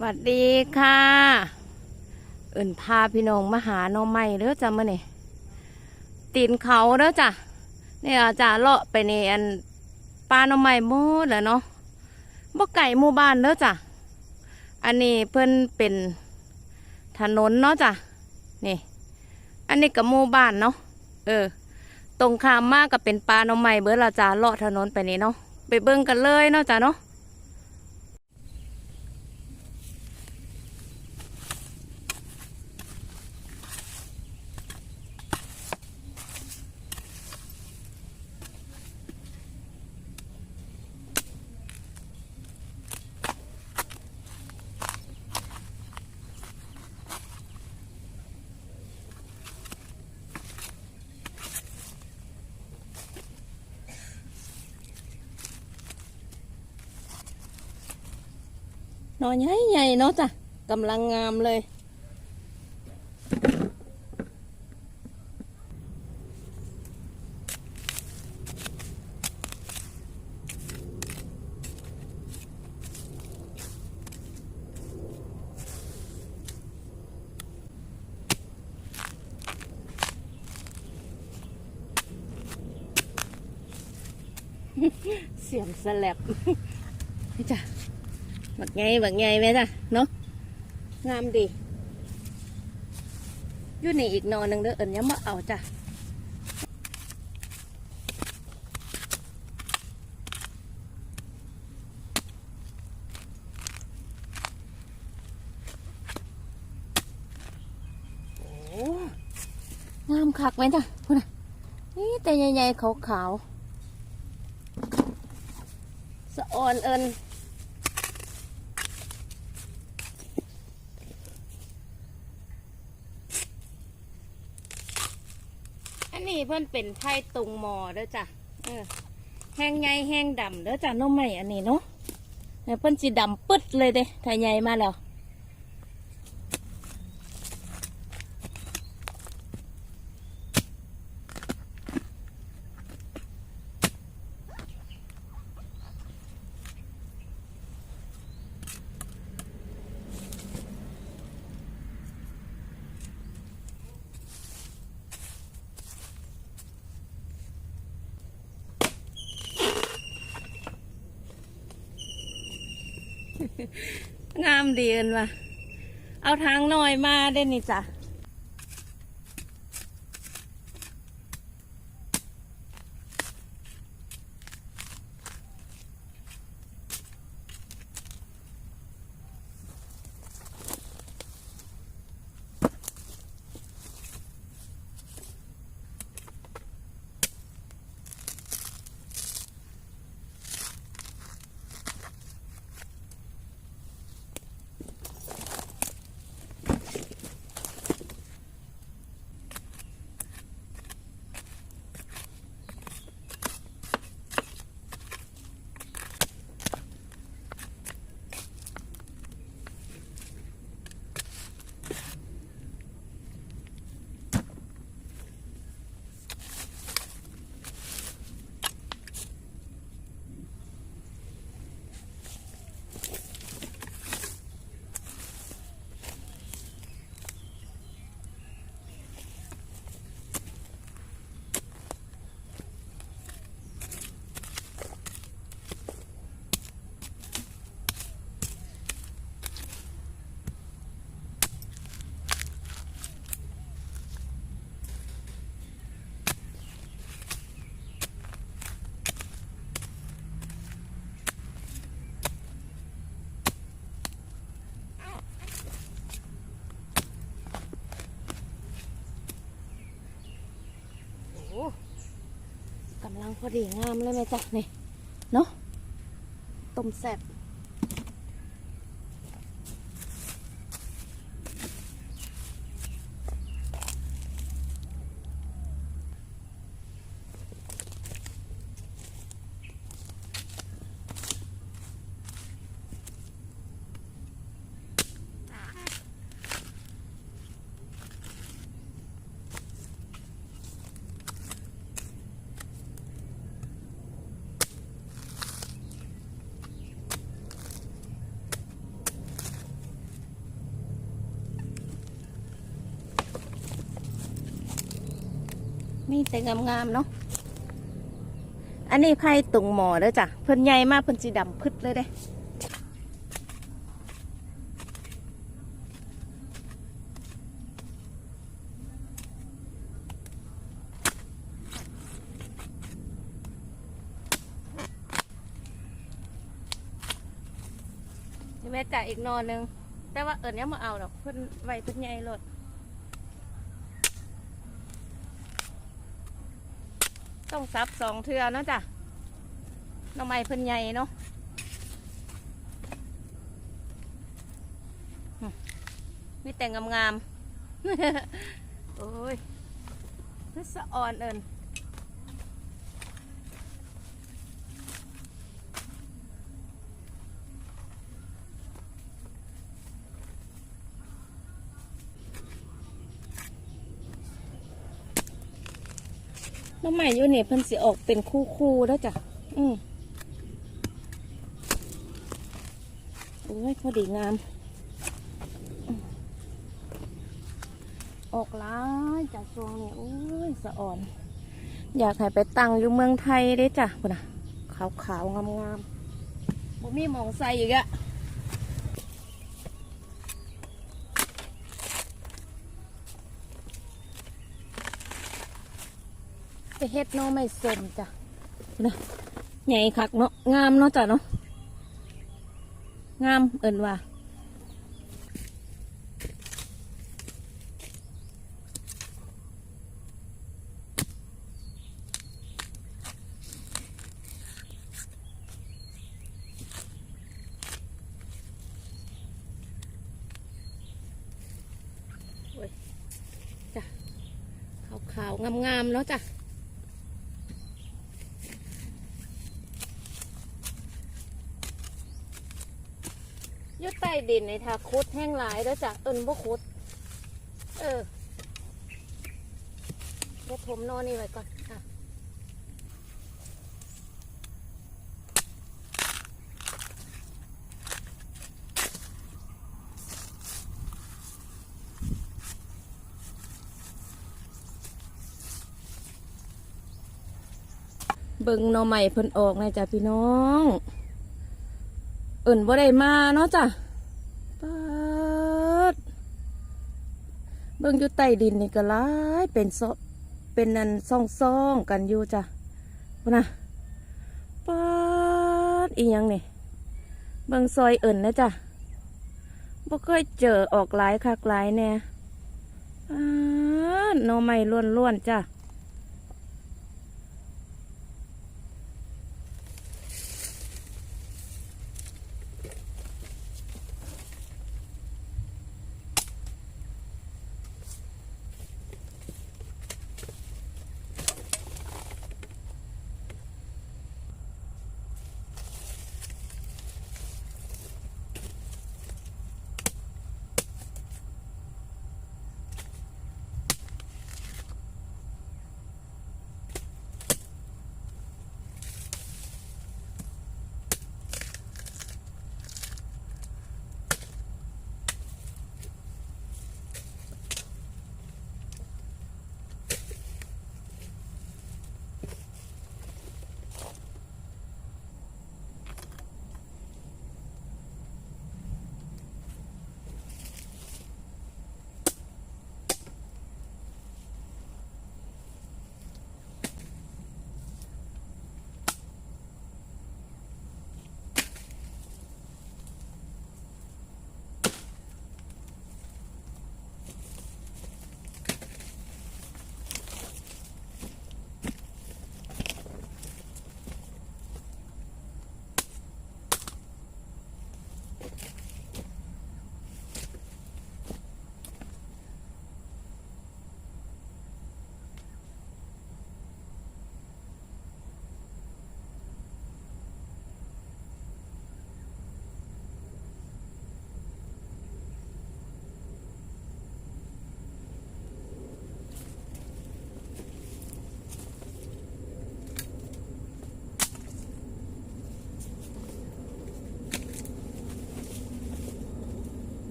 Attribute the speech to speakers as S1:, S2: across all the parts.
S1: สวัสดีค่ะ เอิ่นพาพี่น้องมาหาน้องใหม่เด้อจ้ะมื่อนี่ตีนเขาเด้อจ้ะนี่อาจารย์เลาะไปในอันปลาน้องใหม่หมดแล้วเนาะบ่ไก่หมู่บ้านเด้อจ้ะอันนี้เพิ่นเป็นถนนเนาะจ้ะนี่ อันนี้กับหมู่บ้านเนาะเออ ตรงข้ามมากกับเป็นปลาน้องใหม่เบิดละจ้ะเลาะถนนไปนี่เนาะไปเบิ่งกันเลยเนาะจ้ะเนาะ นอนใหญ่ใหญ่ๆเนาะจ้ะกำลังงามเลย เสียงสลับนี่จ้ะ บักไงบักไงไหมจ้ะเนาะงามดีอยู่นี่อีกนอนหนึ่งเด้อเอิญยังมาเอาจ้ะงามคักไหมจ้ะพูดนะนี่แต่ใหญ่ๆขาวๆสะออนเอิญ อันนี้ เพื่อนเป็นไผ่ตุงมอเด้อจ้ะเออแห้งใหญ่แห้งดำเด้อจ้ะน้องใหม่อันนี้เนาะเนี่ยเพิ่นสีดำปึ๊ดเลยเด้ถ้าใหญ่มาแล้ว งามดีเอินว่ะ เอาทางหน่อยมาได้นี่จ้ะ กำลังพอดีงามเลยไหมจ๊ะนี่ เนาะต้มแซ่บ มีแต่งามๆเนาะ อันนี้ไผ่ตุงหมอเด้อจ้ะ เพิ่นใหญ่มากเพิ่นสีดำพึดเลยเด้แม่จ่าอีกนอนหนึง แต่ว่าเอิญเนี้ยมาเอาดอกเพิ่นไว้เพิ่นใหญ่รถ ต้องซับสองเทือเนาะจ้ะน้องไม้เพิ่นใหญ่เนาะมีแต่งงามๆโอ้ยนี่สะอ่อนเอิญ น้ำใหม่อยู่เนี่ยเพิ่นสิออกเป็นคู่คู่แล้วจ้ะ อืมโอ้ยพอดีงาม ออกล้าจากช่วงนี้โอ้ยสะอ่อน อยากให้ไปตั้งอยู่เมืองไทยเด้จ้ะพุ่นน่ะขาวๆงามงามๆบ่มีหมองใส่อีกอะ ไปเฮ็ดหน้อไม่สมจ้ะนะใหญ่คักเนาะงามเนาะจ้ะเนาะงามเอินว่าโอ้ยจ้ะขาวๆงามๆเนาะจ้ะ ยุดใต้ดินในทาคุดแห้งหลายแล้วจ้ะเอินบ่คุด เออเดี๋ยวผมนอนนี่ไว้ก่อนอะเบิ่งหน่อใหม่เพิ่นออกนะจ้ะพี่น้อง อิ่นบ่ได้มาเนาะจ้ะปาดเบิ่งอยู่ใต้ดินนี่ก็หลายเป็นซอเป็นนันซ่องซ่องกันอยู่จ้ะนะปาดอีหยังนี่เบิ่งซอยเอิ่นนะจ้ะบ่เคยเจอออกหลายคักหลายแน่ปาดหน่อไม้ล้วนๆจ้ะ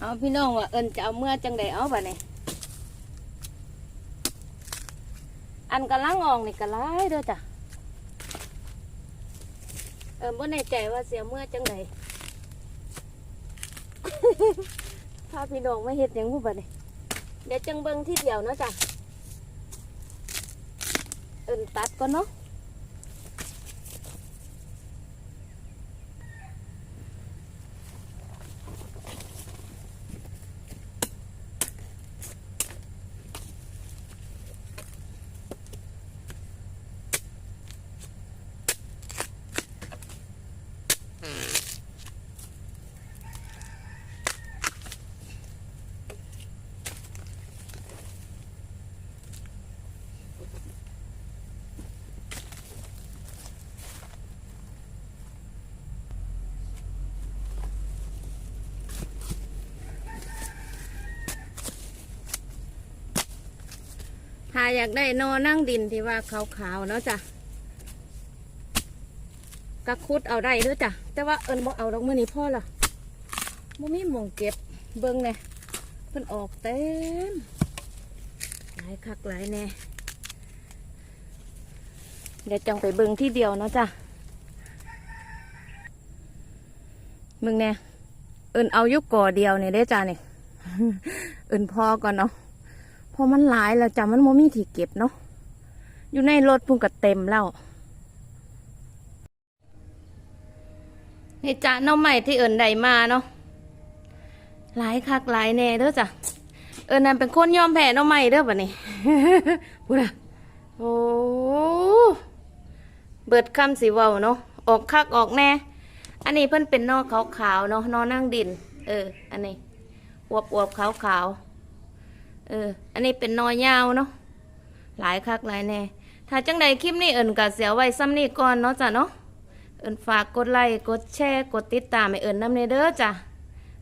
S1: เอาพี่น้องว่าเอิญจะเอาเมื่อจังใดเอาบ่เนี่ยอันกำลังออกนี่กระไรเด้อจ้ะเออบ่แน่ใจว่าเสียเมื่อจังใดพาพี่น้องไมาเฮ็ดหยังผู้บ่เนี่ยเดี๋ยวจังเบิ่งที่เดียวเนาะจ้ะเอิญตัดก่อนเนาะ ถ้าอยากได้นอนั่งดินที่ว่าขาวๆเนาะจ้ะกระคุดเอาได้ด้วยจ้ะ แต่ว่าเอิญบ่เอาดอกมือนี้พ่อละบ่มีหมองเก็บเบิ่งเนี่ยเพิ่นออกเต็มหลายคักหลายแน่เดี๋ยวจังไปเบิ่งที่เดียวเนาะจ้ะมึงเนี่ยเอิญเอายุกก่อเดียวเนี่ยได้จ้ะเนี่ยเอิญพอก่อนเนาะ พอมันหลายแล้วจ้ะมันโมมีที่เก็บเนาะอยู่ในรถพุ่งก็เต็มแล้วนี่จ้ะน้องใหม่ที่เอิญไดมาเนาะหลายคักหลายแน่เด้อจ้ะเอิญนั่นเป็นคนยอมแพ้น้องใหม่เด้อบ่นี่พูดอะโอ้เบิดคำสีเว้าเนาะออกคักออกแน่ อันนี้เพิ่นเป็นนอกขาวๆเนาะนอนั่งดิน เออ อันนี้อวบอวบๆขาวๆ เออ อันนี้เป็นนอยาวเนาะ หลายคักหลายแน่ ถ้าจังใดคลิปนี้เอิญกับเสียไว้ซ้ำนี่ก่อนเนาะจ้ะเนาะ เอิญฝากกดไลค์ กดแชร์ กดติดตามให้เอิญนำเนเด้อจ้ะ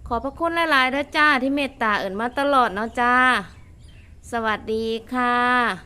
S1: ขอพระคุณหลายๆเด้อจ้าที่เมตตาเอิญมาตลอดเนาะจ้า สวัสดีค่ะ